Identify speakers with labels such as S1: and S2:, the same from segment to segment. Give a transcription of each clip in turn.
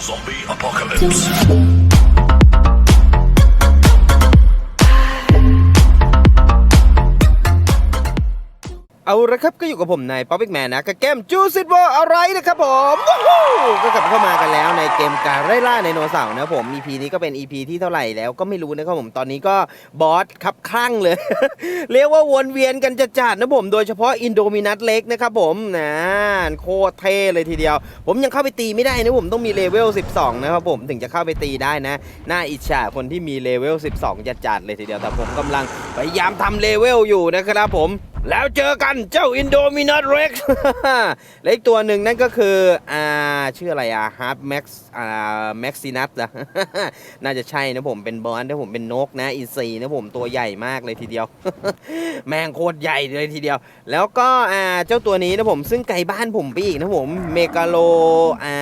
S1: Zombie apocalypse.
S2: เอาละครับก็อยู่กับผมนายป๊อปปี้แมนนะกับเกมจูซิตวอร์อะไรนะครับผมวู้ฮู้ก็กลับเข้ามากันแล้วในเกมการไล่ล่าไดโนเสาร์นะผม EP นี้ก็เป็น EP ที่เท่าไหร่แล้วก็ไม่รู้นะครับผมตอนนี้ก็บอสครับคลั่งเลย เรียกว่าวนเวียนกันจะจัดนะผมโดยเฉพาะอินโดมินัสเล็กนะครับผมนะโคตรเท่เลยทีเดียว ผมยังเข้าไปตีไม่ได้นะผมต้องมีเลเวล 12 นะครับผมถึงจะเข้าไปตีได้นะน่าอิจฉาคนที่มีเลเวล 12จะจัดเลยทีเดียวแต่ผมกำลังพยายามทำเลเวลอยู่นะครับผม แล้วเจอกันเจ้าอินโดมินัสเร็กและอีกตัวหนึ่งนั่นก็คือ อ่า ชื่ออะไรอะฮาร์ดแม็กซ์อ่าแม็กซินัสนะน่าจะใช่นะผมเป็นบอลนะผมเป็นนกนะอินซีนะผมตัวใหญ่มากเลยทีเดียว แมงโคตรใหญ่เลยทีเดียว แล้วก็อ่าเจ้าตัวนี้นะผมซึ่งไกลบ้านผมไปอีกนะผมเมกาโลอ่า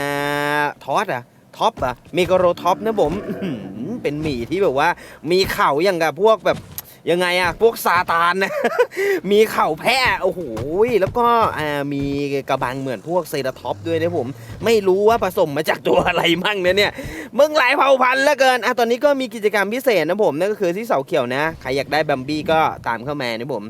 S2: ทอสอะท็อปอะเมกาโลท็อปนะผมเป็นหมีที่แบบว่า มีเข่าอย่างกับพวกแบบ ยังไงอะพวกซาตานนะ มีเข่าแพะโอ้โหแล้วก็มีกระบังเหมือนพวกเซราท็อปด้วยนะผม ไม่รู้ว่าผสมมาจากตัวอะไรมั่งนะเนี่ยมึงหลายเผ่าพันธุ์เหลือเกินอะตอนนี้ก็มีกิจกรรมพิเศษนะผมนั่นก็คือที่เสาเขียวนะใครอยากได้บัมบี้ก็ตามเข้ามานะผม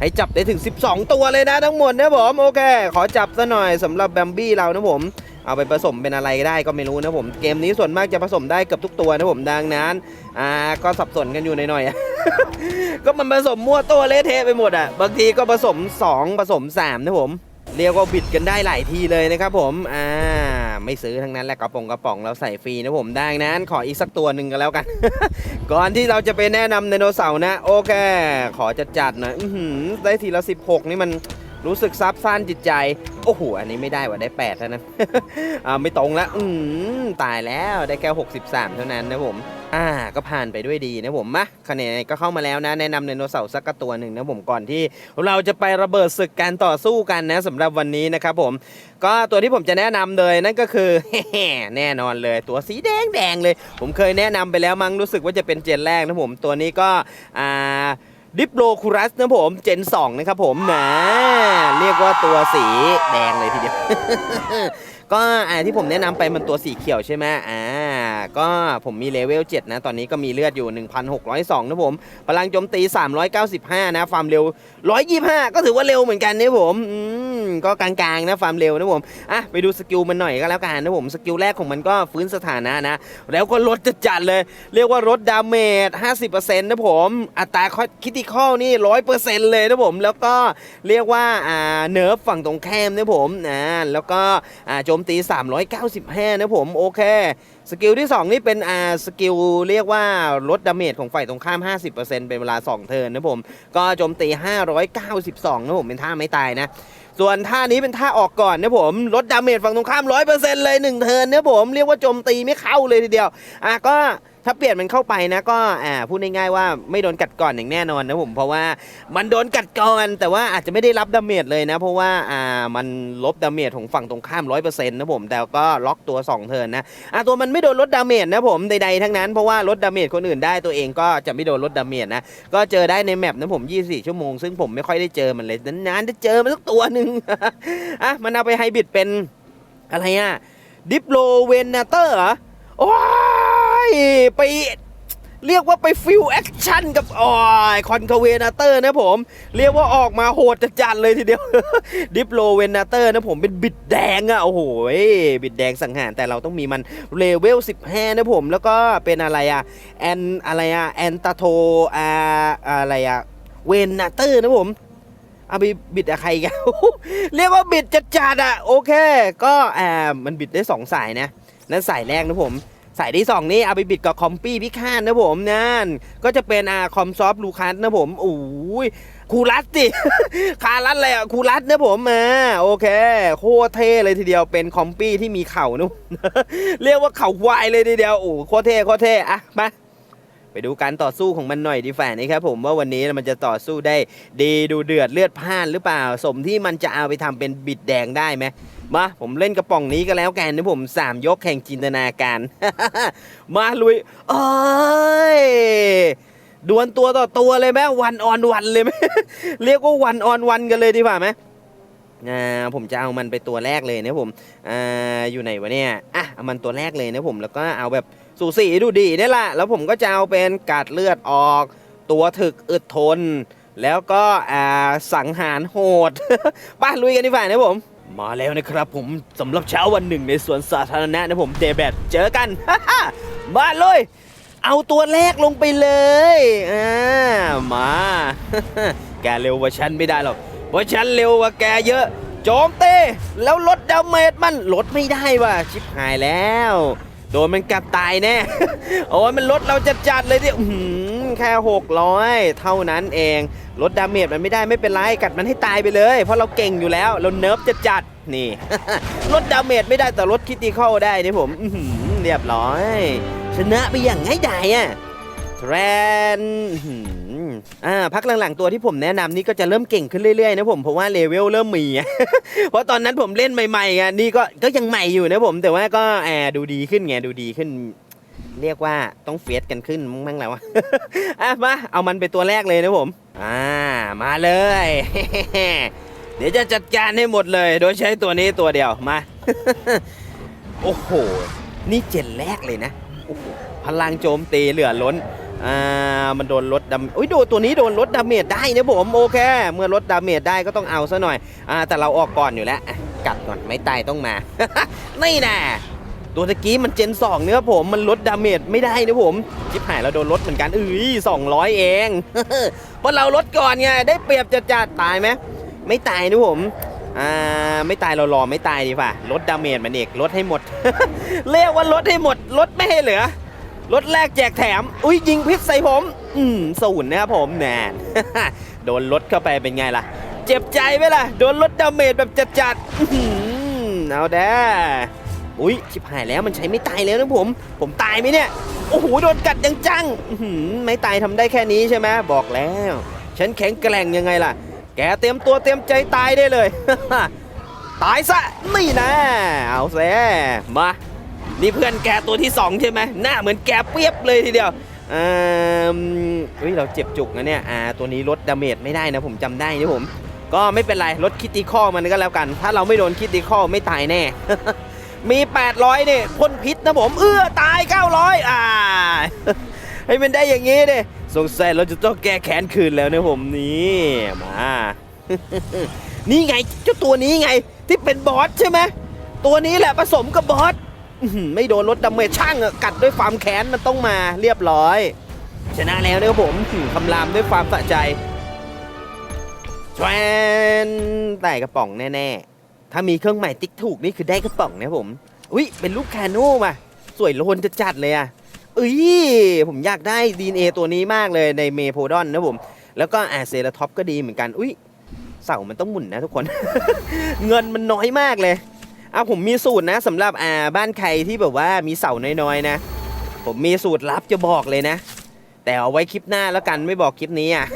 S2: ให้จับได้ถึง 12 ตัวเลยนะทั้งหมดนะผมโอเค ขอจับซะหน่อยสำหรับแบมบี้เรานะผม เอาไปผสมเป็นอะไรได้ก็ไม่รู้นะผมเกมนี้ส่วนมากจะผสมได้เกับทุกตัวนะผมดังนั้นอ่าก็สับสนกันอยู่หน่อยๆอะก็มันผสมมั่วตัวเละเทะไปหมดอะบางทีก็ผสม 2 ผสม 3 นะผมเรียกว่าบิดกันได้หลายทีเลยนะครับผม อ่า ไม่ซื้อทั้งนั้นแหละกระป๋องกระป๋องเราใส่ฟรีนะผม ดังนั้นขออีกสักตัวหนึ่งกันแล้วกัน ก่อนที่เราจะไปแนะนำไดโนเสาร์นะ โอเค ขอจัดจัดหน่อยหือได้ทีละ 16 นี่มัน รู้สึกซับซ่านจิตใจ โอ้โห อันนี้ไม่ได้ว่ะได้8เท่านั้นอ่าไม่ตรงแล้วอืมตายแล้วได้แค่63 เท่านั้นนะผมอ่าก็ผ่านไปด้วยดีนะผมมาคะแนนก็เข้ามาแล้วนะ แนะนำไดโนเสาร์สักตัวหนึ่งนะผมก่อนที่เราจะไประเบิดศึกการต่อสู้กันนะสำหรับวันนี้นะครับผมก็ตัวที่ผมจะแนะนำเลยนั่นก็คือแน่นอนเลย ตัวสีแดงแดงเลย ผมเคยแนะนำไปแล้วมั้งรู้สึกว่าจะเป็นเจนแรกนะผมตัวนี้ก็อ่า ดิปโลคูรัสนะผมเจน 2 นะครับผมนะเรียกว่าตัวสีแดงเลยทีเดียว ก็อ่าที่ผมแนะนำไปมันตัวสีเขียวใช่ไหมอ่า ก็ผมมีเลเวล7นะ ตอนนี้ก็มีเลือดอยู่ 1,602 นะผม พลังโจมตี 395 นะฟาร์มเร็ว 125 ก็ถือว่าเร็วเหมือนกันนะผม อืม ก็กลางๆนะฟาร์มเร็วนะผม อะ ไปดูสกิลมันหน่อยก็แล้วกันนะผม สกิลแรกของมันก็ฟื้นสถานะนะ แล้วก็ลดจัดเลย เรียกว่าลดดาเมจ 50%นะผม อัตราคิติคอลนี่ 100%เลยนะผม แล้วก็เรียกว่า อ่า เนิร์ฟฝั่งตรงแคมนะผม นะ แล้วก็ อ่า โจมตี 395 นะผม โอเค สกิลที่ 2 นี่เป็นอ่าสกิลเรียกว่าลดดาเมจของฝ่ายตรงข้าม 50%เป็นเวลา 2 เทิร์นนะผม ก็โจมตี 592นะผมเป็นท่าไม่ตายนะ ส่วนท่านี้เป็นท่าออกก่อนนะผม ลดดาเมจฝั่งตรงข้าม 100%เลย 1 เทิร์นนะผม เรียกว่าโจมตีไม่เข้าเลยทีเดียว อะก็ ถ้าเปลี่ยนมันเข้าไปนะก็อ่าพูดง่ายๆว่าไม่โดนกัดก่อนอย่างแน่นอนนะผมเพราะว่ามันโดนกัดก่อนแต่ว่าอาจจะไม่ได้รับดาเมจเลยนะ เพราะว่าอ่ามันลบดาเมจของฝั่งตรงข้าม100%นะผมแต่ก็ล็อกตัว2เทิร์นนะอะตัวมันไม่โดนลดดาเมจนะผมใดๆทั้งนั้นเพราะว่าลดดาเมจคนอื่นได้ตัวเองก็จะไม่โดนลดดาเมจนะก็เจอได้ในแมปนะผม 24 ชั่วโมง ซึ่งผมไม่ค่อยได้เจอมันเลยนานๆจะเจอมันสักตัวหนึ่งอะมันเอาไปไฮบริดเป็นอะไรอะดิปโลเวนนเตอร์เหรอโอ้ ยไปเรียกว่าไปฟิลแอคชั่นกับอ๋อยคอนคาเวนาเตอร์นะผม เรียกว่าออกมาโหดจัดเลยทีเดียว ดิปโลเวนาเตอร์นะผมเป็นบิดแดงอะโอ้โหบิดแดงสังหาร แต่เราต้องมีมันเลเวล 15 นะผม แล้วก็เป็นอะไรอะแอนอะไรอะแอนตาโทอาอะไรอะเวนนาเตอร์นะผมเอาไปบิดอะใครกันเรียกว่าบิดจัดๆอะโอเค ก็อ่ามันบิดได้สองสายนะ นั่นสายแรกนะผม สายที่สองนี่เอาไปบิดกับคอมปี้พิฆาตนะผมนั่นก็จะเป็นอาคอมซอฟลูคัสนะผมโอ้ยคูรัสสิคารัสเลยอะคูรัสนะผมมาโอเค โคตรเท่เลยทีเดียวเป็นคอมปี้ที่มีเข่านะเรียกว่าเข่าวายเลยทีเดียวโอ้โคตรเท่โคตรเท่อะมา ไปดูการต่อสู้ของมันหน่อยดีฝ่านะครับผมว่าวันนี้มันจะต่อสู้ได้ดีดูเดือดเลือดพ่านหรือเปล่า สมที่มันจะเอาไปทำเป็นบิดแดงได้ไหมมาผมเล่นกระป๋องนี้ก็แล้วกันนะผมสามยกแข่งจินตนาการ มาลุยเอ้ยดวลตัวต่อตัวเลยไหมวันออนวันเลยไหมเรียกว่าวันออนวันกันเลยดีกว่าไหม อ่าผมจะเอามันไปตัวแรกเลยนะผมอ่าอยู่ไหนวะเนี่ยอะเอามันตัวแรกเลยนะผมแล้วก็เอาแบบสูสีดูดีนี่แหละแล้วผมก็จะเอาเป็นกัดเลือดออก ตัวถึกอึดทน แล้วก็อ่าสังหารโหดป้าลุยกันดีกว่านะผมมาแล้วนะครับผมสำหรับเช้าวันหนึ่งในสวนสาธารณะนะผมเดแบตเจอกันมาเลยเอาตัวแรกลงไปเลยอ่ามา แกเร็วกว่าฉันไม่ได้หรอก เพราะฉันเร็วกว่าแกเยอะ โจมเตแล้วลดดาเมจมันลดไม่ได้ว่ะชิบหายแล้ว โดนมันกัดตายแน่ โอ้ยมันลดเราจะจัดๆเลยที่แค่600เท่านั้นเองลดดาเมจมันไม่ได้ไม่เป็นไรกัดมันให้ตายไปเลย เพราะเราเก่งอยู่แล้วเราเนิร์ฟจะจัดนี่ลดดาเมจไม่ได้แต่ลดคิติคอลได้นี่ผมเรียบร้อย ชนะไปอย่างง่ายดายอะแทรน อ่าพักหลังๆตัวที่ผมแนะนำนี่ก็จะเริ่มเก่งขึ้นเรื่อยๆนะผมเพราะว่าเลเวลเริ่มมี เพราะตอนนั้นผมเล่นใหม่ๆไงนี่ก็ก็ยังใหม่อยู่นะผม แต่ว่าก็แอบดูดีขึ้นไงดูดีขึ้น เรียกว่าต้องเฟียสกันขึ้นมั้งแล้ววะอะมาเอามันไปตัวแรกเลยนะผม อ่ามาเลย เดี๋ยวจะจัดการให้หมดเลย โดยใช้ตัวนี้ตัวเดียวมาโอ้โห นี่เจนแรกเลยนะพลังโจมตีเหลือล้น อ่ามันโดนลดดาอุ้ยโดนตัวนี้โดนลดดาเมจได้นะผมโอเค เมื่อลดดาเมจได้ก็ต้องเอาซะหน่อยอ่าแต่เราออกก่อนอยู่แล้วกัดก่อนไม่ตายต้องมา นี่แน่ตัวตะกี้มันเจน2เนื้อผมมันลดดาเมจไม่ได้นะผมชิบหายเราโดนลดเหมือนกันเอ้ย200 เองเพราะเราลดก่อนไงได้เปรียบจะจัดตายไหมไม่ตายนะผมอ่าไม่ตายเรารอไม่ตายดีกว่าลดดาเมจมันเอกลดให้หมด เรียกว่าลดให้หมดลดไม่ให้เหลือ ลดแรกแจกแถม อุ้ยยิงพิษใส่ผม อืมศูนนะครับผมแน่โดนลดเข้าไปเป็นไงล่ะ เจ็บใจไหมล่ะ โดนลดดาเมจแบบจัดๆเอาแด้อุ้ยชิบหายแล้วมันใช้ไม่ตายแล้วนะผม ผมตายไหมเนี่ย โอ้โหโดนกัดยังจังไม่ตายทำได้แค่นี้ใช่ไหมบอกแล้ว ฉันแข็งแกร่งยังไงล่ะ แกเตรียมตัวเตรียมใจตายได้เลย ตายซะ นี่นะ เอาแซมา นี่เพื่อนแกตัวที่สองใช่ไหมหน้าเหมือนแกเปรียบเลยทีเดียวอ่าเฮ้ยเราเจ็บจุกนะเนี่ยอ่าตัวนี้ลดดาเมจไม่ได้นะผมจำได้นะผม ก็ไม่เป็นไรลดคิติคอมันก็แล้วกัน ถ้าเราไม่โดนคิติคอไม่ตายแน่ มี 800เนี่ยพ่นพิษนะผม เอื้อตาย 900 อ่า ให้มันได้อย่างงี้ดิสงสัยเราจะต้องแก้แค้นคืนแล้วนะผมนี่มานี่ไงเจ้าตัวนี้ไงที่เป็นบอสใช่ไหมตัวนี้แหละผสมกับบอส ไม่โดนลดดาเมจช่างอะกัดด้วยความแค้นมันต้องมาเรียบร้อย ชนะแล้วนะครับผมคำรามด้วยความสะใจแทรนได้กระป๋องแน่ๆ ถ้ามีเครื่องใหมายติ๊กถูกนี่คือได้กระป๋องนะผม อุ้ยเป็นรูปคโน่มาสวยโลนจะจัดเลยอะเอ้ยผมอยากได้ดีเอตัวนี้มากเลยในเมโพดอนนะผม แล้วก็อาเซราท็อปก็ดีเหมือนกัน อุ้ยเสามันต้องหมุนนะทุกคน เงินมันน้อยมากเลย อะผมมีสูตรนะสำหรับอ่าบ้านใครที่แบบว่ามีเสาน้อยๆนะ ผมมีสูตรลับจะบอกเลยนะ แต่เอาไว้คลิปหน้าแล้วกันไม่บอกคลิปนี้อะ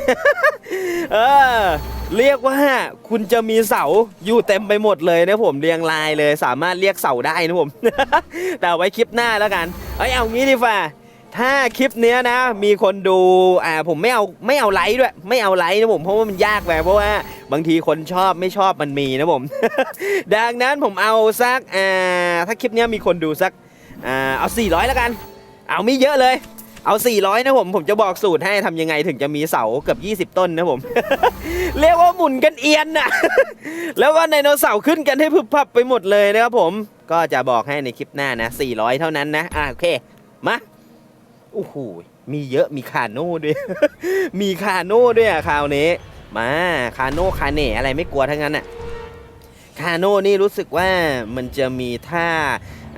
S2: เออเรียกว่าคุณจะมีเสาอยู่เต็มไปหมดเลยนะผมเรียงรายเลยสามารถเรียกเสาได้นะผมแต่เอาไว้คลิปหน้าแล้วกันเอ้ยเอางี้ดีฟ่า ถ้าคลิปเนี้ยนะ มีคนดูอ่าผมไม่เอาไม่เอาไลค์ด้วย ไม่เอาไลค์นะผมเพราะว่ามันยากไปเพราะว่าบางทีคนชอบไม่ชอบมันมีนะผม ดังนั้นผมเอาสักอ่าถ้าคลิปเนี้ยมีคนดูสักอ่าเอา 400 แล้วกัน เอาไม่เยอะเลย เอา 400 นะผม ผมจะบอกสูตรให้ทำยังไงถึงจะมีเสาเกือบ20 ต้นนะผม เรียกว่าหมุนกันเอียนน่ะ แล้วก็ไดโนเสาร์ขึ้นกันให้พึบพับไปหมดเลยนะครับผม ก็จะบอกให้ในคลิปหน้านะ 400 เท่านั้นนะ อะโอเค มา โอ้โหมีเยอะมีคาโน่ด้วย มีคาโน่ด้วยอะคราวนี้ มาคาโน่คาเน่อะไรไม่กลัวทั้งนั้นอะคาโน่นี่รู้สึกว่ามันจะมีท่า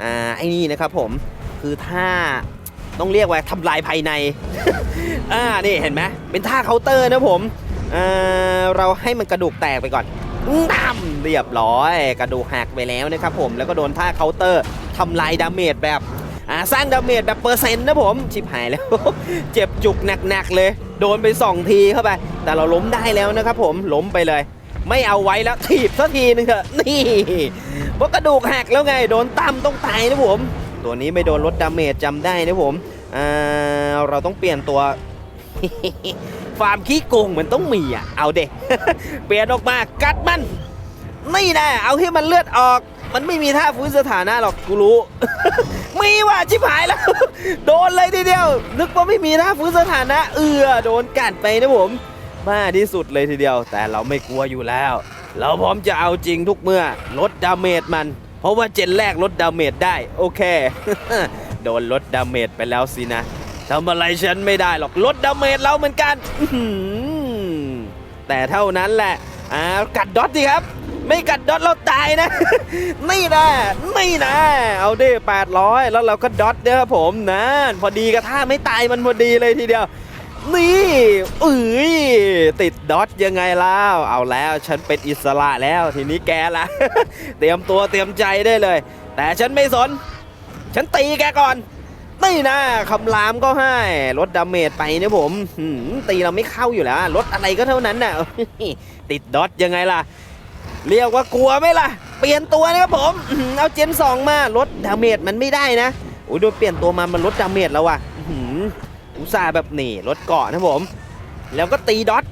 S2: อ่าไอ้นี่นะครับผมคือท่าต้องเรียกว่าทำลายภายใน อ่านี่เห็นไหมเป็นท่าเคาน์เตอร์นะผมเอ่อเราให้มันกระดูกแตกไปก่อนดำเรียบร้อย กระดูกหักไปแล้วนะครับผมแล้วก็โดนท่าเคาน์เตอร์ทำลายดาเมจแบบ อ่าสร้างดาเมจแบบเปอร์เซ็นต์นะผม ชิบหายแล้ว เจ็บจุกหนักๆเลย โดนไป 2 ทีเข้าไป แต่เราล้มได้แล้วนะครับผมล้มไปเลย ไม่เอาไว้แล้วถีบสักทีนึงเถอะนี่เพราะกระดูกหักแล้วไง โดนตั้มต้องตายนะผม ตัวนี้ไม่โดนลดดาเมจจำได้นะผมอ่าเราต้องเปลี่ยนตัวฟาร์มขี้โกงมันต้องมีอะ เอาเด็กเปลี่ยนออกมากัดมัน นี่แน่เอาให้มันเลือดออก มันไม่มีท่าฟื้นสถานะหรอกกูรู้ มีว่ะชิบหายแล้ว โดนเลยทีเดียว นึกว่าไม่มีท่าฟื้นสถานะ เอือโดนกัดไปนะผมบ้าที่สุดเลยทีเดียว แต่เราไม่กลัวอยู่แล้ว เราพร้อมจะเอาจริงทุกเมื่อลดดาเมจมัน เพราะว่าเจนแรกลดดาเมจได้ โอเค โดนลดดาเมจไปแล้วสินะทำอะไรฉันไม่ได้หรอกลดดาเมจเราเหมือนกันแต่เท่านั้นแหละอ่ากัดดอทสิครับ ไม่กัดดอทเราตายนะ นี่นะนี่นะ เอาดิ800 แล้วเราก็ดอทเนี่ยครับผมนะพอดีกระท่าไม่ตายมันพอดีเลยทีเดียวนี่เอ้ยติดดอทยังไงล่ะเอาแล้วฉันเป็นอิสระแล้วทีนี้แกละเตรียมตัวเตรียมใจได้เลย แต่ฉันไม่สน ฉันตีแกก่อนนี่นะคำรามก็ให้ลดดาเมจไปนะผมหืมตีเราไม่เข้าอยู่แล้วลดอะไรก็เท่านั้นน่ะติดดอทยังไงล่ะ เรียกว่ากลัวไหมล่ะ เปลี่ยนตัวนะครับผมเอาเจนสองมาลดดาเมจมันไม่ได้นะโอ้ยโดนเปลี่ยนตัวมามันลดดาเมจแล้วว่ะอุตส่าห์แบบนี่ลดเกาะนะผม แล้วก็ตีดอท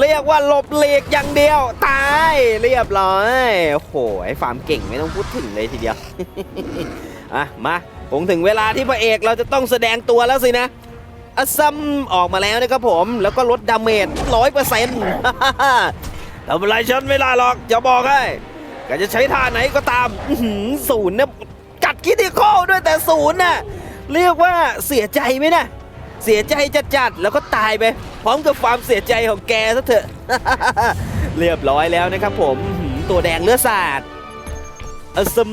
S2: เรียกว่าหลบเหล็กอย่างเดียว ตายเรียบร้อยโอ้โหไอ้ฟาร์มเก่งไม่ต้องพูดถึงเลยทีเดียวอะมาผมถึงเวลาที่พระเอกเราจะต้องแสดงตัวแล้วสินะอัสซัมออกมาแล้วนะครับผม แล้วก็ลดดาเมจร้อยเปอร์เซ็นต์ ทำอะไรฉันไม่ได้หรอกจะบอกให้แกจะใช้ท่าไหนก็ตามศูนย์เนะกัดคิดิคอด้วยแต่ศูนย์น่ะเรียกว่าเสียใจไหมนะเสียใจจัดๆแล้วก็ตายไป พร้อมกับความเสียใจของแกซะเถอะ เรียบร้อยแล้วนะครับผมตัวแดงเลือดสาดอซึม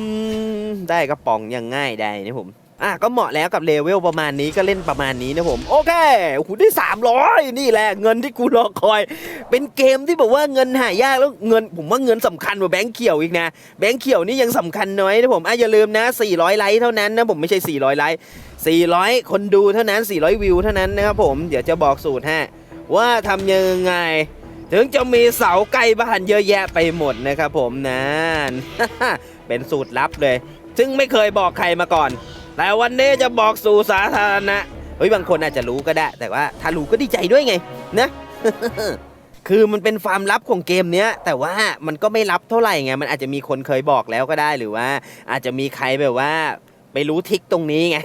S2: ได้กระป๋องอยังง่ายได้นะผม อะก็เหมาะแล้วกับเลเวลประมาณนี้ก็เล่นประมาณนี้นะผม โอเคโอ้โหได้ 300 นี่แหละเงินที่กูรอคอย เป็นเกมที่บอกว่าเงินหายากแล้วเงินผมว่าเงินสำคัญกว่าแบงค์เขียวอีกนะ แบงค์เขียวนี่ยังสำคัญน้อยนะผมอะอย่าลืมนะ 400 ไลค์เท่านั้นนะผมไม่ใช่ 400 ไลค์ 400 คนดูเท่านั้น 400 วิวเท่านั้นนะครับผมเดี๋ยวจะบอกสูตรให้ว่าทำยังไง ถึงจะมีเสาใกล้บ้านเยอะแยะไปหมดนะครับผมนั่นเป็นสูตรลับเลย ซึ่งไม่เคยบอกใครมาก่อน แต่วันนี้จะบอกสู่สาธารณะเฮ้ยบางคนอาจจะรู้ก็ได้ แต่ว่าถ้ารู้ก็ดีใจด้วยไงนะคือมันเป็นความลับของเกมเนี้ย แต่ว่ามันก็ไม่ลับเท่าไหร่ไงมันอาจจะมีคนเคยบอกแล้วก็ได้หรือว่า อาจจะมีใครแบบว่าไปรู้ทิกตรงนี้ไง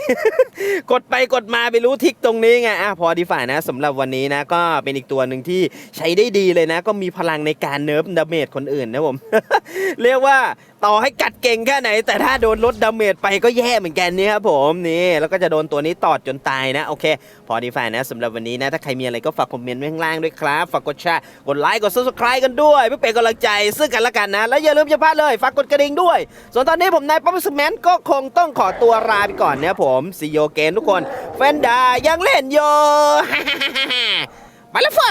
S2: กดไปกดมาไปรู้ทิกตรงนี้ไงอะพอดีฝ่ายนะสำหรับวันนี้นะก็เป็นอีกตัวหนึ่งที่ใช้ได้ดีเลยนะ ก็มีพลังในการเนิร์ฟดาเมจคนอื่นนะผม เรียกว่า ต่อให้กัดเก่งแค่ไหน แต่ถ้าโดนลดดาเมจไปก็แย่เหมือนกันนี่ครับผมนี่แล้วก็จะโดนตัวนี้ตอดจนตายนะโอเค พอดีฝ่านะสำหรับวันนี้นะ ถ้าใครมีอะไรก็ฝากคอมเมนต์ไว้ข้างล่างด้วยครับฝากกดแชร์กดไลค์กด subscribe กันด้วยเพื่อเป็นกำลังใจซึ่งกันและกันนะ แล้วอย่าลืมอย่าพลาดเลยฝากกดกระดิ่งด้วย ส่วนตอนนี้ผมนายป๊อปสแมนก็คงต้องขอตัวลาไปก่อนนะครับผมซีโยเกนทุกคนแฟนดายังเล่นโยไปแล้วไฟ